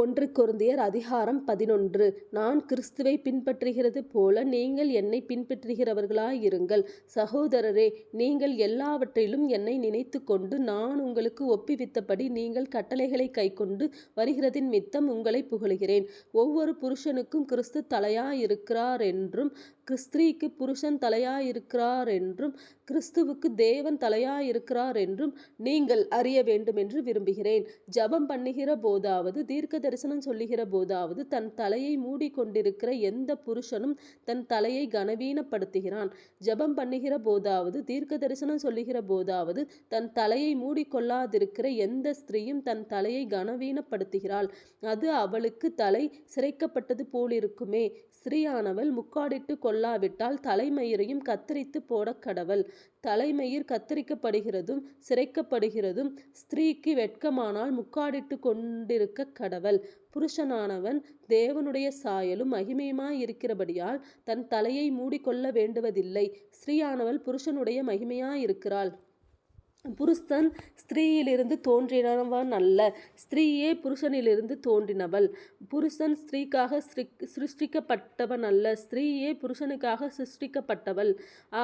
ஒன்று குருந்தியர் அதிகாரம் பதினொன்று நான் கிறிஸ்துவை பின்பற்றுகிறது போல நீங்கள் என்னை பின்பற்றுகிறவர்களாயிருங்கள். சகோதரரே நீங்கள் எல்லாவற்றிலும் என்னை நினைத்துக்கொண்டு நான் உங்களுக்கு ஒப்புவித்தபடி நீங்கள் கட்டளைகளை கைக்கொண்டு வருகிறதினிமித்தம் உங்களை புகழுகிறேன். ஒவ்வொரு புருஷனுக்கும் கிறிஸ்து தலையாயிருக்கிறாரென்றும் கிறிஸ்திரீக்கு புருஷன் தலையாயிருக்கிறாரென்றும் கிறிஸ்துவுக்கு தேவன் தலையாயிருக்கிறாரென்றும் நீங்கள் அறிய வேண்டுமென்று விரும்புகிறேன். ஜபம் பண்ணுகிற போதாவது தீர்க்க தரிசனம் சொல்லுகிற போதாவது தன் தலையை மூடிக்கொண்டிருக்கிற எந்த புருஷனும் தன் தலையை கனவீனப்படுத்துகிறான். ஜெபம் பண்ணுகிற போதாவது தீர்க்க தரிசனம் சொல்லுகிற போதாவது தன் தலையை மூடிக்கொள்ளாதிருக்கிற எந்த ஸ்திரீயும் தன் தலையை கனவீனப்படுத்துகிறாள். அது அவளுக்கு தலை சிறைக்கப்பட்டது போலிருக்குமே. ஸ்திரீயானவள் முக்காடிட்டுக் கொள்ளாவிட்டால் தலைமயிரையும் கத்தரித்துப் கடவள் தலைமயிர் கத்தரிக்கப்படுகிறதும் சிறைக்கப்படுகிறதும் ஸ்திரீக்கு வெட்கமானால் முக்காடிட்டு கொண்டிருக்க கடவள் கொள்ளுங்கள் புருஷனானவன் தேவனுடைய சாயலும் மகிமையுமாயிருக்கிறபடியால் தன் தலையை மூடிக்கொள்ள வேண்டுவதில்லை. ஸ்திரீயானவள் புருஷனுடைய மகிமையாயிருக்கிறாள். புருஷன் ஸ்திரீயிலிருந்து தோன்றினவன் அல்ல ஸ்திரீயே புருஷனிலிருந்து தோன்றினவள். புருஷன் ஸ்திரீக்காக சிருஷ்டிக்கப்பட்டவன் அல்ல ஸ்திரீயே புருஷனுக்காக சிருஷ்டிக்கப்பட்டவள்.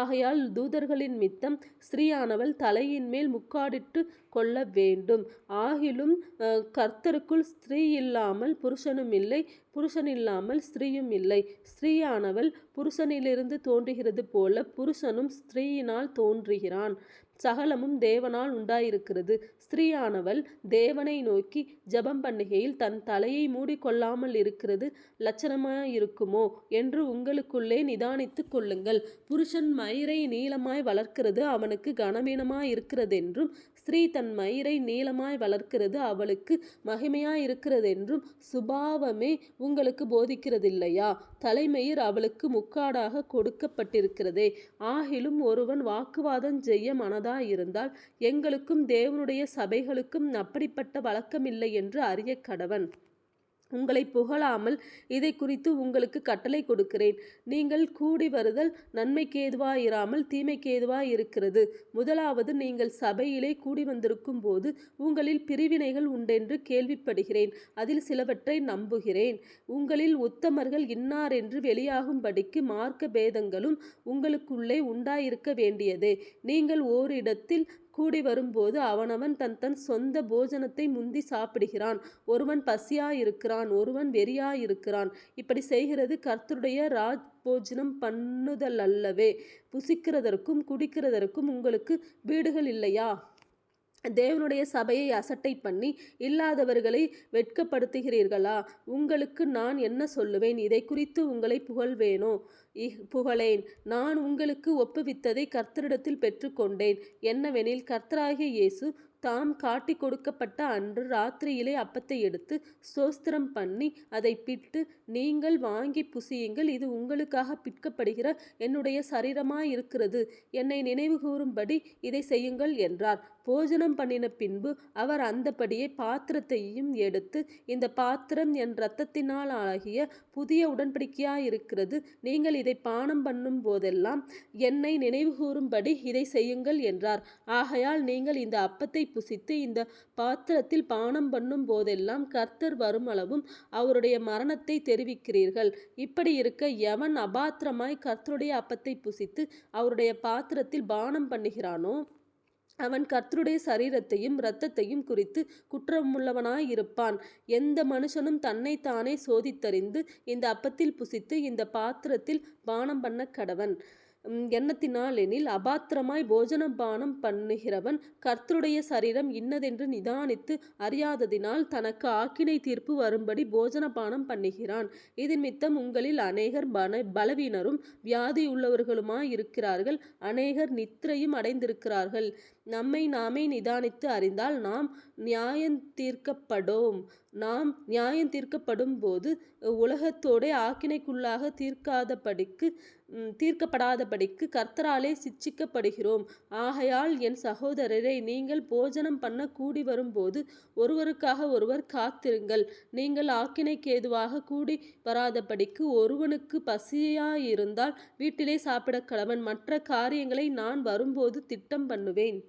ஆகையால் தூதர்களினிமித்தம் ஸ்திரீயானவள் தலையின்மேல் கொள்ள வேண்டும் ஆகிலும் கர்த்தருக்குள் ஸ்திரீ இல்லாமல் புருஷனும் இல்லை புருஷனில்லாமல் ஸ்திரீயுமில்லை. ஸ்திரீயானவள் புருஷனிலிருந்து தோன்றுகிறது போல புருஷனும் ஸ்திரீயினால் தோன்றுகிறான். சகலமும் தேவனால் உண்டாயிருக்கிறது. ஸ்திரீயானவள் தேவனை நோக்கி ஜெபம் பண்ணுகையில் தன் தலையை மூடிக்கொள்ளாமல் இருக்கிறது லட்சணமாயிருக்குமோ என்று உங்களுக்குள்ளே நிதானித்துக் கொள்ளுங்கள். புருஷன் மயிரை நீளமாய் வளர்க்கிறது அவனுக்கு அவனுக்குக் கனவீனமாயிருக்கிறதென்றும் ஸ்திரீ தன் மயிரை நீளமாய் வளர்க்கிறது அவளுக்கு மகிமையாயிருக்கிறதென்றும் சுபாவமே உங்களுக்கு போதிக்கிறதில்லையா? தலைமயிர் அவளுக்கு முக்காடாகக் கொடுக்கப்பட்டிருக்கிறதே. ஆகிலும் ஒருவன் வாக்குவாதம் செய்ய மனதாயிருந்தால் எங்களுக்கும் தேவனுடைய சபைகளுக்கும் அப்படிப்பட்ட வழக்கமில்லை என்று அறிய கடவன் உங்களை புகழாமல் இதை குறித்து உங்களுக்கு கட்டளை கொடுக்கிறேன். நீங்கள் கூடிவருதல் நன்மைக்கேதுவாயிராமல் தீமைக்கேதுவாயிருக்கிறது. முதலாவது நீங்கள் சபையிலே கூடி வந்திருக்கும் போது உங்களில் பிரிவினைகள் உண்டென்று கேள்விப்படுகிறேன். அதில் சிலவற்றை நம்புகிறேன். உங்களில் உத்தமர்கள் இன்னாரென்று வெளியாகும்படிக்கு மார்க்க பேதங்களும் உங்களுக்குள்ளே உண்டாயிருக்க வேண்டியதே. நீங்கள் ஓரிடத்தில் கூடி வரும்போது அவனவன் தன் தன் சொந்த போஜனத்தை முந்தி சாப்பிடுகிறான். ஒருவன் பசியாயிருக்கிறான் ஒருவன் வெறியாயிருக்கிறான். இப்படி செய்கிறது கர்த்தருடைய ராஜ் போஜனம் பண்ணுதல் அல்லவே புசிக்கிறதற்கும் குடிக்கிறதற்கும் உங்களுக்கு வீடுகள் இல்லையா தேவனுடைய சபையை அசட்டை பண்ணி இல்லாதவர்களை வெட்கப்படுத்துகிறீர்களா? உங்களுக்கு நான் என்ன சொல்லுவேன்? இதை குறித்து உங்களை புகழ்வேனோ? புகழேன். நான் உங்களுக்கு ஒப்புவித்ததை கர்த்தரிடத்தில் பெற்றுக்கொண்டேன். என்னவெனில் கர்த்தராகிய இயேசு தாம் காட்டி கொடுக்கப்பட்ட அன்று ராத்திரியிலே அப்பத்தை எடுத்து, சோஸ்திரம் பண்ணி அதை பிட்டு நீங்கள் வாங்கி புசியுங்கள் இது உங்களுக்காக பிற்கப்படுகிற என்னுடைய சரீரமாயிருக்கிறது. என்னை நினைவுகூரும்படி இதை செய்யுங்கள் என்றார். போஜனம் பண்ணின பின்பு அவர் அந்தபடியே பாத்திரத்தையும் எடுத்து இந்த பாத்திரம் என் இரத்தத்தினாலாகிய புதிய உடன்படிக்கையாயிருக்கிறது. நீங்கள் இதை பானம் பண்ணும் போதெல்லாம் என்னை நினைவுகூரும்படி இதை செய்யுங்கள் என்றார். ஆகையால் நீங்கள் இந்த அப்பத்தை புசித்து இந்த பாத்திரத்தில் பானம் பண்ணும் போதெல்லாம் கர்த்தர் வருமளவும் அவருடைய மரணத்தை தெரிவிக்கிறீர்கள். இப்படி இருக்க எவன் அபாத்திரமாய் கர்த்தருடைய அப்பத்தை புசித்து அவருடைய பாத்திரத்தில் பானம் பண்ணுகிறானோ அவன் கர்த்தருடைய சரீரத்தையும் இரத்தத்தையும் குறித்துக் குற்றமுள்ளவனாயிருப்பான். எந்த மனுஷனும் தன்னை தானே சோதித்தறிந்து இந்த அப்பத்தில் புசித்து இந்த பாத்திரத்தில் பானம் பண்ண கடவன் என்னத்தினாலெனில் அபாத்திரமாய்ப் போஜனபானம் பண்ணுகிறவன் கர்த்தருடைய சரீரம் இன்னதென்று நிதானித்து அறியாததினால் தனக்கு ஆக்கினை தீர்ப்பு வரும்படி போஜனபானம் பண்ணுகிறான். இதினிமித்தம் உங்களில் அநேகர் பலவீனரும் வியாதியுள்ளவர்களுமாயிருக்கிறார்கள் அநேகர் நித்திரையும் அடைந்திருக்கிறார்கள். நம்மை நாமே நிதானித்து அறிந்தால் நாம் நியாயந்தீர்க்கப்படோம். நாம் நியாயந்தீர்க்கப்படும்போது உலகத்தோடே ஆக்கினைக்குள்ளாக தீர்க்காதபடிக்கு தீர்க்கப்படாதபடிக்கு கர்த்தராலே சிட்சிக்கப்படுகிறோம். ஆகையால் என் சகோதரரே நீங்கள் போஜனம் பண்ண கூடி வரும்போது ஒருவருக்காக ஒருவர் காத்திருங்கள். நீங்கள் ஆக்கினைக்கேதுவாக கூடி வராதபடிக்கு ஒருவனுக்கு பசியாயிருந்தால் வீட்டிலே சாப்பிடக்கடவன். மற்ற காரியங்களை நான் வரும்போது திட்டம் பண்ணுவேன்.